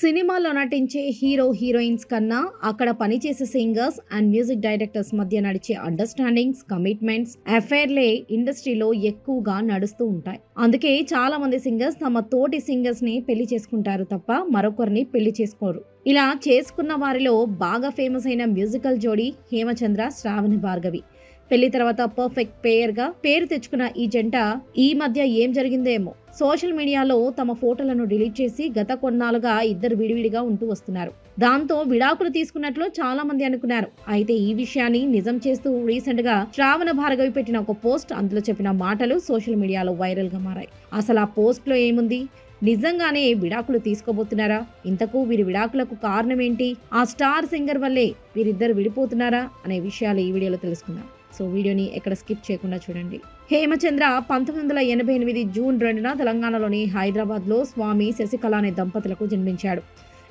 సినిమాలో నటించే hero heroines కన్నా అక్కడ పనిచేసే సింగర్స్ అండ్ మ్యూజిక్ డైరెక్టర్స్ మధ్య నడిచే అండర్స్టాండింగ్స్ కమిట్మెంట్స్ అఫైర్లే ఇండస్ట్రీలో ఎక్కువగా నడుస్తూ ఉంటాయి. అందుకే చాలా మంది సింగర్స్ తమ తోటి సింగర్స్ని పెళ్ళి చేసుకుంటారు తప్ప మరొకరిని పెళ్ళి చేసుకోరు. ఇలా చేసుకున్న వారిలో బాగా ఫేమస్ అయిన మ్యూజికల్ జోడీ హేమచంద్ర శ్రావణి భార్గవి. పెళ్ళి తర్వాత పర్ఫెక్ట్ పేయర్గా పేరు తెచ్చుకున్న ఈ జంట ఈ మధ్య ఏం జరిగిందేమో? సోషల్ మీడియాలో తమ ఫోటోలను డిలీట్ చేసి గత కొన్నాళ్ళుగా ఇద్దరు విడివిడిగా ఉంటూ వస్తున్నారు. దాంతో విడాకులు తీసుకున్నట్లు చాలా మంది అనుకున్నారు. అయితే ఈ విషయాన్ని నిజం చేస్తూ రీసెంట్గా శ్రావణ భార్గవి పెట్టిన ఒక పోస్ట్ అందులో చెప్పిన మాటలు సోషల్ మీడియాలో వైరల్గా మారాయి. అసలు ఆ పోస్ట్లో ఏముంది? నిజంగానే విడాకులు తీసుకోబోతున్నారా? ఇంతకు వీరి విడాకులకు కారణం ఏంటి? ఆ స్టార్ సింగర్ వల్లే వీరిద్దరు విడిపోతున్నారా? అనే విషయాలు ఈ వీడియోలో తెలుసుకుందాం. సో వీడియోని ఎక్కడ స్కిప్ చేయకుండా చూడండి. హేమచంద్ర పంతొమ్మిది వందల ఎనభై ఎనిమిది జూన్ రెండున తెలంగాణలోని హైదరాబాద్లో స్వామి శశికళ అనే దంపతులకు జన్మించాడు.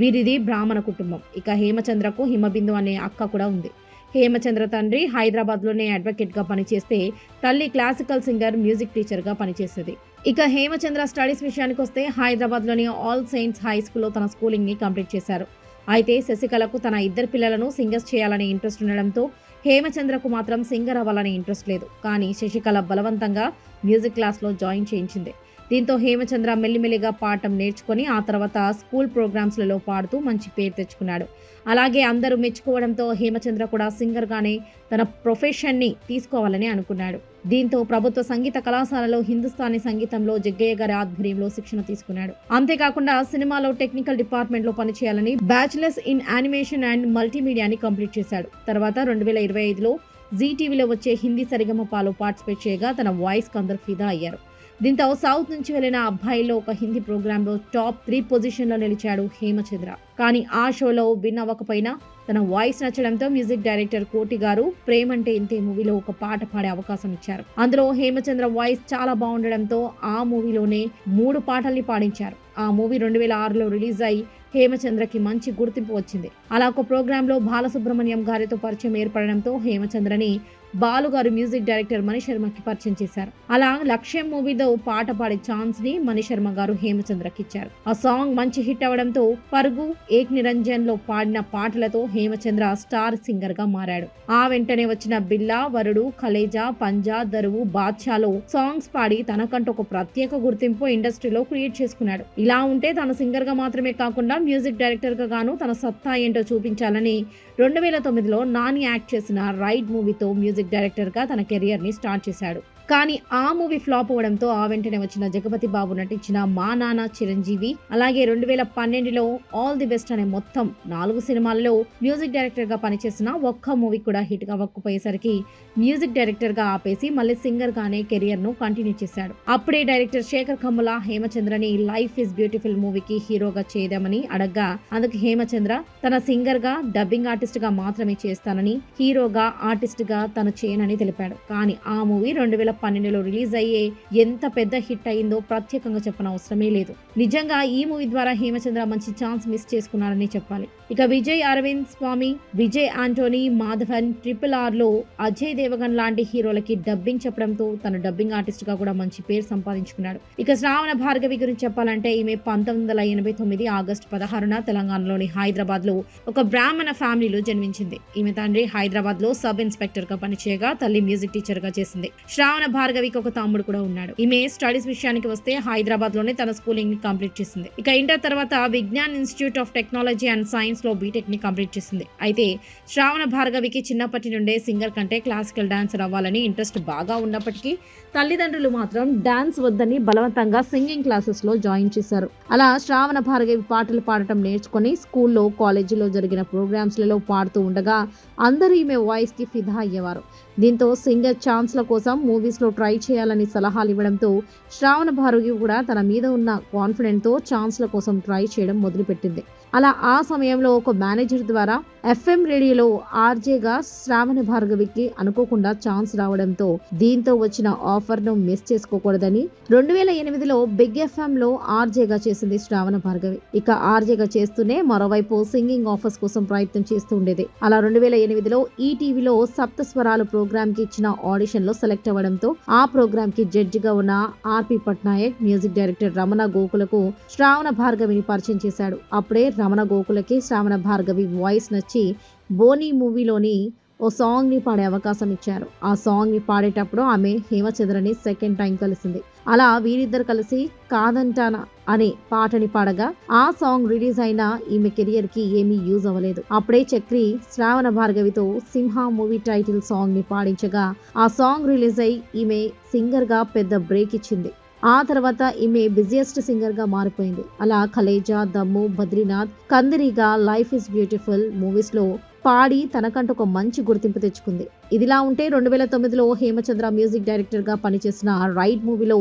వీరిది బ్రాహ్మణ కుటుంబం. ఇక హేమచంద్రకు హిమబిందు అనే అక్క కూడా ఉంది. హేమచంద్ర తండ్రి హైదరాబాద్లోనే అడ్వకేట్గా పనిచేస్తే తల్లి క్లాసికల్ సింగర్ మ్యూజిక్ టీచర్గా పనిచేసేది ఇక హేమచంద్ర స్టడీస్ విషయానికి వస్తే హైదరాబాద్లోని ఆల్ సెయింట్స్ హై స్కూల్లో తన స్కూలింగ్ని కంప్లీట్ చేశారు. అయితే శశికళకు తన ఇద్దరు పిల్లలను సింగర్స్ చేయాలనే ఇంట్రెస్ట్ ఉండడంతో హేమచంద్రకు మాత్రం సింగర్ అవ్వాలని ఇంట్రెస్ట్ లేదు. కానీ శశికళ బలవంతంగా మ్యూజిక్ క్లాస్లో జాయిన్ చేయించింది. దీంతో హేమచంద్ర మెల్లిమెల్లిగా పాఠం నేర్చుకొని ఆ తర్వాత స్కూల్ ప్రోగ్రామ్స్లలో పాడుతూ మంచి పేరు తెచ్చుకున్నాడు. అలాగే అందరూ మెచ్చుకోవడంతో హేమచంద్ర కూడా సింగర్గానే తన ప్రొఫెషన్ని తీసుకోవాలని అనుకున్నాడు. దీంతో ప్రభుత్వ సంగీత కళాశాలలో హిందుస్థానీ సంగీతంలో జగ్గయ్య గారి ఆధ్వర్యంలో శిక్షణ తీసుకున్నాడు. అంతేకాకుండా సినిమాలో టెక్నికల్ డిపార్ట్మెంట్లో పనిచేయాలని బ్యాచిలర్స్ ఇన్ యానిమేషన్ అండ్ మల్టీమీడియాని కంప్లీట్ చేశాడు. తర్వాత రెండు వేల ఇరవై ఐదులో జీ టీవీలో వచ్చే హిందీ సరిగమపాలో పార్టిసిపేట్ చేయగా తన వాయిస్ అందరు ఫిదా అయ్యారు. దీంతో సౌత్ నుంచి వెళ్ళిన అబ్బాయిలో ఒక హిందీ ప్రోగ్రామ్లో టాప్ త్రీ పొజిషన్లో నిలిచాడు హేమచంద్ర. కానీ ఆ షోలో విన్ అవ్వకపోయినా తన వాయిస్ నచ్చడంతో మ్యూజిక్ డైరెక్టర్ కోటి గారు ప్రేమంటే ఇంతే మూవీలో ఒక పాట పాడే అవకాశం ఇచ్చారు. అందులో హేమచంద్ర వాయిస్ చాలా బాగుండడంతో ఆ మూవీలోనే మూడు పాటల్ని పాడించారు. ఆ మూవీ రెండు వేల ఆరులో రిలీజ్ అయి హేమచంద్రకి మంచి గుర్తింపు వచ్చింది. అలా ఒక ప్రోగ్రామ్లో బాలసుబ్రహ్మణ్యం గారితో పరిచయం ఏర్పడడంతో హేమచంద్రని బాలు గారు మ్యూజిక్ డైరెక్టర్ మణిశర్మకి పరిచయం చేశారు. అలా లక్ష్యం మూవీతో పాట పాడే ఛాన్స్ని మణిశర్మ గారు హేమచంద్రకి ఇచ్చారు. ఆ సాంగ్ మంచి హిట్ అవడంతో పరుగు ఏక్ నిరంజన్లో పాడిన పాటలతో హేమచంద్ర స్టార్ సింగర్గా మారాడు. ఆ వెంటనే వచ్చిన బిల్లా వరుడు కలేజా పంజా దరువు బాద్షాలో సాంగ్స్ పాడి తనకంటూ ఒక ప్రత్యేక గుర్తింపు ఇండస్ట్రీలో క్రియేట్ చేసుకున్నాడు. ఇలా ఉంటే తన సింగర్గా మాత్రమే కాకుండా మ్యూజిక్ డైరెక్టర్గా గాను తన సత్తా ఏంటో చూపించాలని రెండు వేల తొమ్మిదిలో నాని యాక్ట్ చేసిన రైడ్ మూవీతో మ్యూజిక్ డైరెక్టర్గా తన కెరియర్ని స్టార్ట్ చేశాడు. కానీ ఆ మూవీ ఫ్లాప్ అవ్వడంతో ఆ వెంటనే వచ్చిన జగపతి బాబు నటించిన మా నాన్న చిరంజీవి అలాగే రెండు వేల పన్నెండులో ఆల్ ది బెస్ట్ అనే మొత్తం నాలుగు సినిమాలలో మ్యూజిక్ డైరెక్టర్గా పనిచేసిన ఒక్క మూవీ కూడా హిట్ అవ్వకపోయేసరికి మ్యూజిక్ డైరెక్టర్గా ఆపేసి మళ్ళీ సింగర్ గానే కెరియర్ను కంటిన్యూ చేశాడు. అప్పుడే డైరెక్టర్ శేఖర్ కమ్ముల హేమచంద్రని లైఫ్ ఇస్ బ్యూటిఫుల్ మూవీకి హీరోగా చేద్దామని అడగ్గా అందుకు హేమచంద్ర తన సింగర్గా డబ్బింగ్ ఆర్టిస్ట్గా మాత్రమే చేస్తానని హీరోగా ఆర్టిస్ట్గా తను చేయనని తెలిపాడు. కానీ ఆ మూవీ రెండు వేల పన్నెండులో రిలీజ్ అయ్యే ఎంత పెద్ద హిట్ అయిందో ప్రత్యేకంగా చెప్పనవసరమే లేదు. నిజంగా ఈ మూవీ ద్వారా హేమచంద్ర మంచి ఛాన్స్ మిస్ చేసుకున్నారని చెప్పాలి. ఇక విజయ్ అరవింద్ స్వామి విజయ్ ఆంటోనీ మాధవన్ ట్రిపుల్ ఆర్లో అజయ్ దేవగన్ లాంటి హీరోలకి డబ్బింగ్ చెప్పడంతో తన డబ్బింగ్ ఆర్టిస్ట్గా కూడా మంచి పేరు సంపాదించుకున్నాడు. ఇక శ్రావణ భార్గవి గురించి చెప్పాలంటే ఈమె పంతొమ్మిది వందల ఎనభై తొమ్మిది ఆగస్టు పదహారున తెలంగాణలోని హైదరాబాద్లో ఒక బ్రాహ్మణ ఫ్యామిలీలో జన్మించింది. ఈమె తండ్రి హైదరాబాద్లో సబ్ ఇన్స్పెక్టర్గా పనిచేయగా తల్లి మ్యూజిక్ టీచర్గా చేసింది. శ్రావణ భార్గవికి ఒక తమ్ముడు కూడా ఉన్నాడు. ఈమె స్టడీస్ విషయానికి వస్తే హైదరాబాద్లోనే తన స్కూలింగ్ని కంప్లీట్ చేసింది. ఇక ఇంటర్ తర్వాత Vignan institute of technology and సైన్స్లో బీటెక్ని కంప్లీట్ చేసింది. అయితే శ్రావణ భార్గవికి చిన్నప్పటి నుండే సింగర్ కంటే క్లాసికల్ డాన్సర్ అవ్వాలని ఇంట్రెస్ట్ బాగా ఉన్నప్పటికీ తల్లిదండ్రులు మాత్రం డాన్స్ వద్దని బలవంతంగా సింగింగ్ క్లాసెస్లో జాయిన్ చేశారు. అలా శ్రావణ భార్గవి పాటలు పాడటం నేర్చుకుని స్కూల్లో కాలేజీలో జరిగిన ప్రోగ్రామ్స్లలో పాడుతూ ఉండగా అందరూ ఈమె వాయిస్కి ఫిదా అయ్యేవారు. దీంతో సింగర్ ఛాన్స్ల కోసం మూవీస్లో ట్రై చేయాలని సలహాలు ఇవ్వడంతో శ్రావణ భార్గవి కూడా తన మీద ఉన్న కాన్ఫిడెంట్తో ఛాన్స్ల కోసం ట్రై చేయడం మొదలుపెట్టింది. అలా ఆ సమయంలో ఒక మేనేజర్ ద్వారా ఎఫ్ఎం రేడియోలో ఆర్జేగా శ్రావణ భార్గవికి అనుకోకుండా ఛాన్స్ రావడంతో దీంతో వచ్చిన ఆఫర్ను మిస్ చేసుకోకూడదని రెండు వేల ఎనిమిదిలో బిగ్ ఎఫ్ఎం లో ఆర్జేగా చేసింది శ్రావణ భార్గవి. ఇక ఆర్జేగా చేస్తూనే మరోవైపు సింగింగ్ ఆఫర్స్ కోసం ప్రయత్నం చేస్తూ ఉండేది. అలా రెండు వేల ఎనిమిదిలో ఈటీవీలో సప్త స్వరాలు ప్రోగ్రామ్కి ఇచ్చిన ఆడిషన్లో సెలెక్ట్ అవ్వడంతో ఆ ప్రోగ్రామ్కి జడ్జిగా ఉన్న R P Patnaik music director Ramana గోకులకు శ్రావణ భార్గవిని పరిచయం చేశాడు. అప్పుడే రమణ గోకులకి శ్రావణ భార్గవి వాయిస్ నచ్చి బోనీ మూవీలోని ఓ సాంగ్ని పాడే అవకాశం ఇచ్చారు. ఆ సాంగ్ని పాడేటప్పుడు ఆమె హేమచంద్రని సెకండ్ టైం కలిసింది. అలా వీరిద్దరు కలిసి కాదంటానా అనే పాటని పాడగా ఆ సాంగ్ రిలీజ్ అయిన ఈమె కెరియర్కి ఏమీ యూజ్ అవ్వలేదు. అప్పుడే చక్రి శ్రావణ భార్గవితో సింహ మూవీ టైటిల్ సాంగ్ని పాడించగా ఆ సాంగ్ రిలీజ్ అయి ఈమె సింగర్గా పెద్ద బ్రేక్ ఇచ్చింది. ఆ తర్వాత ఈమె బిజియెస్ట్ సింగర్గా మారిపోయింది. అలా Khaleja Dammu Badrinath Kandireega life is beautiful మూవీస్లో పాడి తనకంటూ ఒక మంచి గుర్తింపు తెచ్చుకుంది. ఇదిలా ఉంటే రెండు వేల తొమ్మిదిలో హేమచంద్ర మ్యూజిక్ డైరెక్టర్గా పనిచేసిన రైడ్ మూవీలో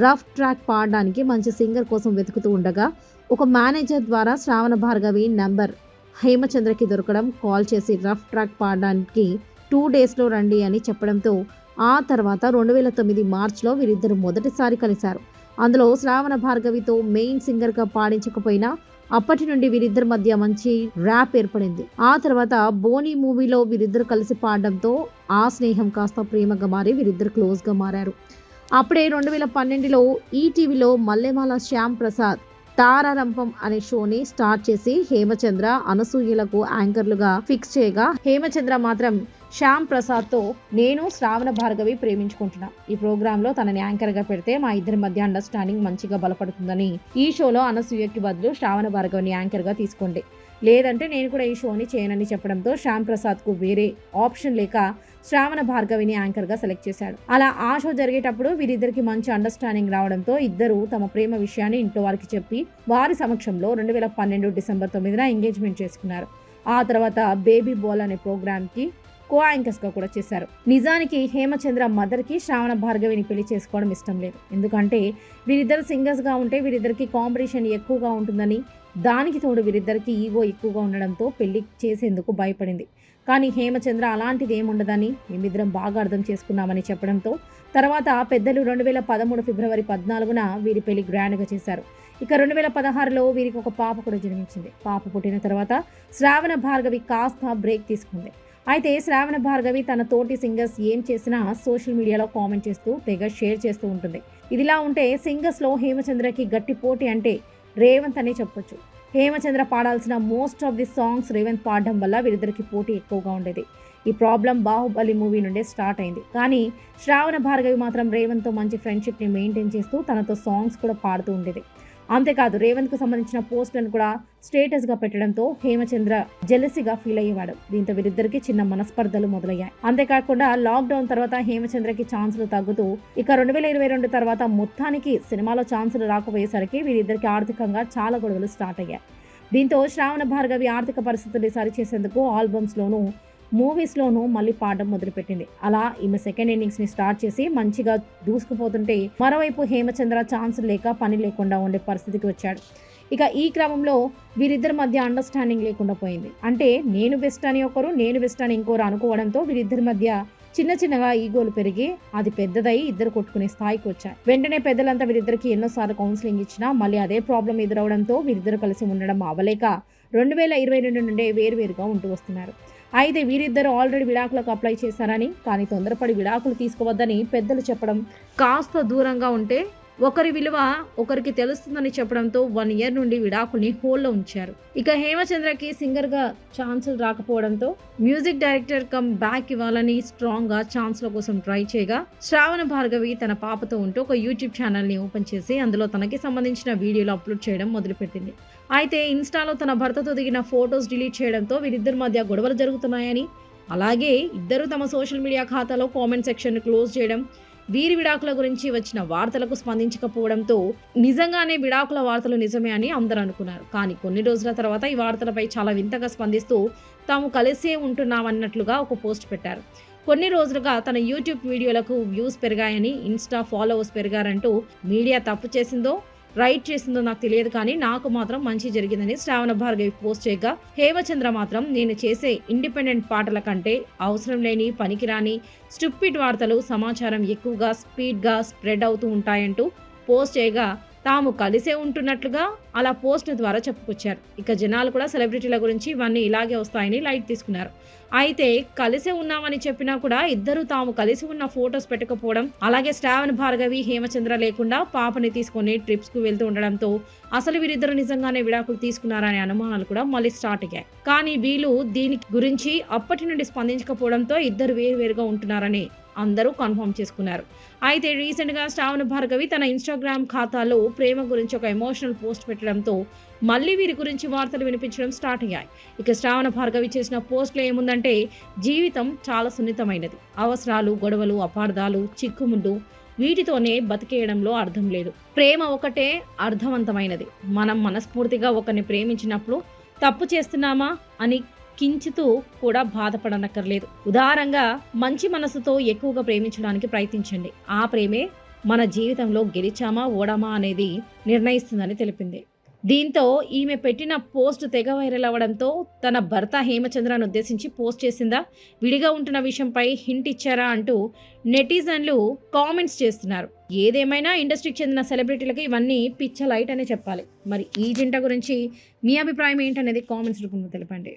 రఫ్ ట్రాక్ పాడడానికి మంచి సింగర్ కోసం వెతుకుతూ ఉండగా ఒక మేనేజర్ ద్వారా శ్రావణ భార్గవి నంబర్ హేమచంద్రకి దొరకడం కాల్ చేసి రఫ్ ట్రాక్ పాడడానికి టూ డేస్లో రండి అని చెప్పడంతో ఆ తర్వాత రెండు వేల తొమ్మిది మార్చ్లో వీరిద్దరు మొదటిసారి కలిశారు. అందులో శ్రావణ భార్గవితో మెయిన్ సింగర్గా పాడించకపోయినా అప్పటి నుండి వీరిద్దరి మధ్య మంచి ర్యాప్ ఏర్పడింది. ఆ తర్వాత బోనీ మూవీలో వీరిద్దరు కలిసి పాడడంతో ఆ స్నేహం కాస్త ప్రేమగా మారి వీరిద్దరు క్లోజ్గా మారారు. అప్పుడే రెండు వేల పన్నెండులో ఈటీవీలో మల్లెమాల శ్యామ్ ప్రసాద్ తారారంపం అనే షోని స్టార్ట్ చేసి హేమచంద్ర అనసూయలకు యాంకర్లుగా ఫిక్స్ చేయగా హేమచంద్ర మాత్రం శ్యామ్ ప్రసాద్తో నేను శ్రావణ భార్గవి ప్రేమించుకుంటున్నా. ఈ ప్రోగ్రామ్లో తనని యాంకర్గా పెడితే మా ఇద్దరి మధ్య అండర్స్టాండింగ్ మంచిగా బలపడుతుందని ఈ షోలో అనసూయకి బదులు శ్రావణ భార్గవిని యాంకర్గా తీసుకోండి. లేదంటే నేను కూడా ఈ షోని చేయనని చెప్పడంతో శ్యామ్ ప్రసాద్కు వేరే ఆప్షన్ లేక శ్రావణ భార్గవిని యాంకర్గా సెలెక్ట్ చేశాడు. అలా ఆ షో జరిగేటప్పుడు వీరిద్దరికి మంచి అండర్స్టాండింగ్ రావడంతో ఇద్దరు తమ ప్రేమ విషయాన్ని ఇంట్లో వారికి చెప్పి వారి సమక్షంలో రెండు వేల పన్నెండు డిసెంబర్ తొమ్మిదిన ఎంగేజ్మెంట్ చేసుకున్నారు. ఆ తర్వాత బేబీ బాల్ అనే ప్రోగ్రామ్కి కో యాంకర్స్గా కూడా చేశారు. నిజానికి హేమచంద్ర మదర్కి శ్రావణ భార్గవిని పెళ్ళి చేసుకోవడం ఇష్టం లేదు. ఎందుకంటే వీరిద్దరు సింగర్స్గా ఉంటే వీరిద్దరికి కాంపిటీషన్ ఎక్కువగా ఉంటుందని దానికి తోడు వీరిద్దరికి ఈగో ఎక్కువగా ఉండడంతో పెళ్ళి చేసేందుకు భయపడింది. కానీ హేమచంద్ర అలాంటిది ఏముండదని మేమిద్దరం బాగా అర్థం చేసుకున్నామని చెప్పడంతో తర్వాత పెద్దలు రెండు వేల పదమూడు ఫిబ్రవరి పద్నాలుగున వీరి పెళ్ళి గ్రాండ్గా చేశారు. ఇక రెండు వేల పదహారులో వీరికి ఒక పాప కూడా జన్మించింది. పాప పుట్టిన తర్వాత శ్రావణ భార్గవి కాస్త బ్రేక్ తీసుకుంది. అయితే శ్రావణ భార్గవి తన తోటి సింగర్స్ ఏం చేసినా సోషల్ మీడియాలో కామెంట్ చేస్తూ తెగ షేర్ చేస్తూ ఉంటుంది. ఇదిలా ఉంటే సింగర్స్లో హేమచంద్రకి గట్టి పోటీ అంటే రేవంత్ అనే చెప్పొచ్చు. Hemachandra పాడాల్సిన most of the songs Revanth పాడడం వల్ల వీరిద్దరికి పోటీ ఎక్కువగా ఉండేది. ఈ ప్రాబ్లం బాహుబలి మూవీ నుండే స్టార్ట్ అయింది. కానీ శ్రావణ భార్గవి మాత్రం రేవంత్తో మంచి ఫ్రెండ్షిప్ని మెయింటైన్ చేస్తూ తనతో సాంగ్స్ కూడా పాడుతూ ఉండేది. అంతేకాదు రేవంత్కు సంబంధించిన పోస్టులను కూడా స్టేటస్గా పెట్టడంతో హేమచంద్ర జెలసిగా ఫీల్ అయ్యేవాడు. దీంతో వీరిద్దరికి చిన్న మనస్పర్ధలు మొదలయ్యాయి. అంతేకాకుండా లాక్డౌన్ తర్వాత హేమచంద్రకి ఛాన్సులు తగ్గుతూ ఇక రెండు వేల ఇరవై రెండు తర్వాత మొత్తానికి సినిమాలో ఛాన్సులు రాకపోయేసరికి వీరిద్దరికి ఆర్థికంగా చాలా గొడవలు స్టార్ట్ అయ్యాయి. దీంతో శ్రావణ భార్గవి ఆర్థిక పరిస్థితుల్ని సరిచేసేందుకు ఆల్బమ్స్లోనూ మూవీస్లోనూ మళ్ళీ పాడడం మొదలుపెట్టింది. అలా ఈమె సెకండ్ ఇన్నింగ్స్ని స్టార్ట్ చేసి మంచిగా దూసుకుపోతుంటే మరోవైపు హేమచంద్ర ఛాన్స్ లేక పని లేకుండా ఉండే పరిస్థితికి వచ్చాడు. ఇక ఈ క్రమంలో వీరిద్దరి మధ్య అండర్స్టాండింగ్ లేకుండా పోయింది. అంటే నేను బెస్ట్ అని ఒకరు నేను బెస్ట్ అని ఇంకోరు అనుకోవడంతో వీరిద్దరి మధ్య చిన్న చిన్నగా ఈగోలు పెరిగి అది పెద్దదై ఇద్దరు కొట్టుకునే స్థాయికి వచ్చారు. వెంటనే పెద్దలంతా వీరిద్దరికి ఎన్నోసార్లు కౌన్సిలింగ్ ఇచ్చినా మళ్ళీ అదే ప్రాబ్లం ఎదురవడంతో వీరిద్దరు కలిసి ఉండడం అవలేక రెండు వేల ఇరవై రెండు నుండే వేరువేరుగా ఉంటూ వస్తున్నారు. అయితే వీరిద్దరు ఆల్రెడీ విడాకులకు అప్లై చేశారని కానీ తొందరపడి విడాకులు తీసుకోవద్దని పెద్దలు చెప్పడం కాస్త దూరంగా ఉంటే ఒకరి విలువ ఒకరికి తెలుస్తుందని చెప్పడంతో వన్ ఇయర్ నుండి విడాకుల్ని హోల్లో ఉంచారు. ఇక హేమచంద్రకి సింగర్గా ఛాన్సులు రాకపోవడంతో మ్యూజిక్ డైరెక్టర్ కమ్ బ్యాక్ ఇవ్వాలని స్ట్రాంగ్గా ఛాన్స్ల కోసం ట్రై చేయగా శ్రావణ భార్గవి తన పాపతో ఉంటూ ఒక యూట్యూబ్ ఛానల్ని ఓపెన్ చేసి అందులో తనకి సంబంధించిన వీడియోలు అప్లోడ్ చేయడం మొదలుపెట్టింది. అయితే ఇన్స్టాలో తన భర్తతో దిగిన ఫొటోస్ డిలీట్ చేయడంతో వీరిద్దరి మధ్య గొడవలు జరుగుతున్నాయని అలాగే ఇద్దరు తమ సోషల్ మీడియా ఖాతాలో కామెంట్ సెక్షన్ క్లోజ్ చేయడం వీరి విడాకుల గురించి వచ్చిన వార్తలకు స్పందించకపోవడంతో నిజంగానే విడాకుల వార్తలు నిజమే అని అందరూ అనుకున్నారు. కానీ కొన్ని రోజుల తర్వాత ఈ వార్తలపై చాలా వింతగా స్పందిస్తూ తాము కలిసే ఉంటున్నామన్నట్లుగా ఒక పోస్ట్ పెట్టారు. కొన్ని రోజులుగా తన యూట్యూబ్ వీడియోలకు వ్యూస్ పెరిగాయని ఇన్స్టా ఫాలోవర్స్ పెరిగారంటూ మీడియా తప్పు చేసిందో రైట్ చేసిందో నాకు తెలియదు కానీ నాకు మాత్రం మంచి జరిగిందని శ్రావణ భార్గవి పోస్ట్ చేయగా హేమచంద్ర మాత్రం నేను చేసే ఇండిపెండెంట్ పాటల కంటే అవసరం లేని పనికిరాని స్టూపిడ్ వార్తలు సమాచారం ఎక్కువగా స్పీడ్గా స్ప్రెడ్ అవుతూ ఉంటాయంటూ పోస్ట్ చేయగా తాము కలిసే ఉంటున్నట్లుగా అలా పోస్ట్ ద్వారా చెప్పుకొచ్చారు. ఇక జనాలు కూడా సెలబ్రిటీల గురించి ఇవన్నీ ఇలాగే వస్తాయని లైట్ తీసుకున్నారు. అయితే కలిసే ఉన్నామని చెప్పినా కూడా ఇద్దరు తాము కలిసి ఉన్న ఫొటోస్ పెట్టకపోవడం అలాగే శ్రావణ్ భార్గవి హేమచంద్ర లేకుండా పాపని తీసుకొని ట్రిప్స్కు వెళ్తూ ఉండడంతో అసలు వీరిద్దరు నిజంగానే విడాకులు తీసుకున్నారనే అనుమానాలు కూడా మళ్ళీ స్టార్ట్ అయ్యాయి. కానీ వీళ్ళు దీని గురించి అప్పటి నుండి స్పందించకపోవడంతో ఇద్దరు వేరువేరుగా ఉంటున్నారని అందరూ కన్ఫర్మ్ చేసుకున్నారు. అయితే రీసెంట్గా శ్రావణ భార్గవి తన ఇన్స్టాగ్రామ్ ఖాతాలో ప్రేమ గురించి ఒక ఎమోషనల్ పోస్ట్ పెట్టడంతో మళ్ళీ వీరి గురించి వార్తలు వినిపించడం స్టార్ట్ అయ్యాయి. ఇక శ్రావణ భార్గవి చేసిన పోస్ట్లో ఏముందంటే జీవితం చాలా సున్నితమైనది. అవసరాలు గొడవలు అపార్థాలు చిక్కుముండు వీటితోనే బతికేయడంలో అర్థం లేదు. ప్రేమ ఒకటే అర్థవంతమైనది. మనం మనస్ఫూర్తిగా ఒకరిని ప్రేమించినప్పుడు తప్పు చేస్తున్నామా అని కించితూ కూడా బాధపడనక్కర్లేదు. ఉదారంగా మంచి మనసుతో ఎక్కువగా ప్రేమించడానికి ప్రయత్నించండి. ఆ ప్రేమే మన జీవితంలో గెలిచామా ఓడామా అనేది నిర్ణయిస్తుందని తెలిపింది. దీంతో ఈమె పెట్టిన పోస్ట్ తెగ వైరల్ అవ్వడంతో తన భర్త హేమచంద్రను ఉద్దేశించి పోస్ట్ చేసిందా విడిగా ఉంటున్న విషయంపై హింట్ ఇచ్చారా అంటూ నెటిజన్లు కామెంట్స్ చేస్తున్నారు. ఏదేమైనా ఇండస్ట్రీకి చెందిన సెలబ్రిటీలకు ఇవన్నీ పిచ్చ లైట్ అనే చెప్పాలి. మరి ఈ జంట గురించి మీ అభిప్రాయం ఏంటనేది కామెంట్స్ రూపంలో తెలపండి.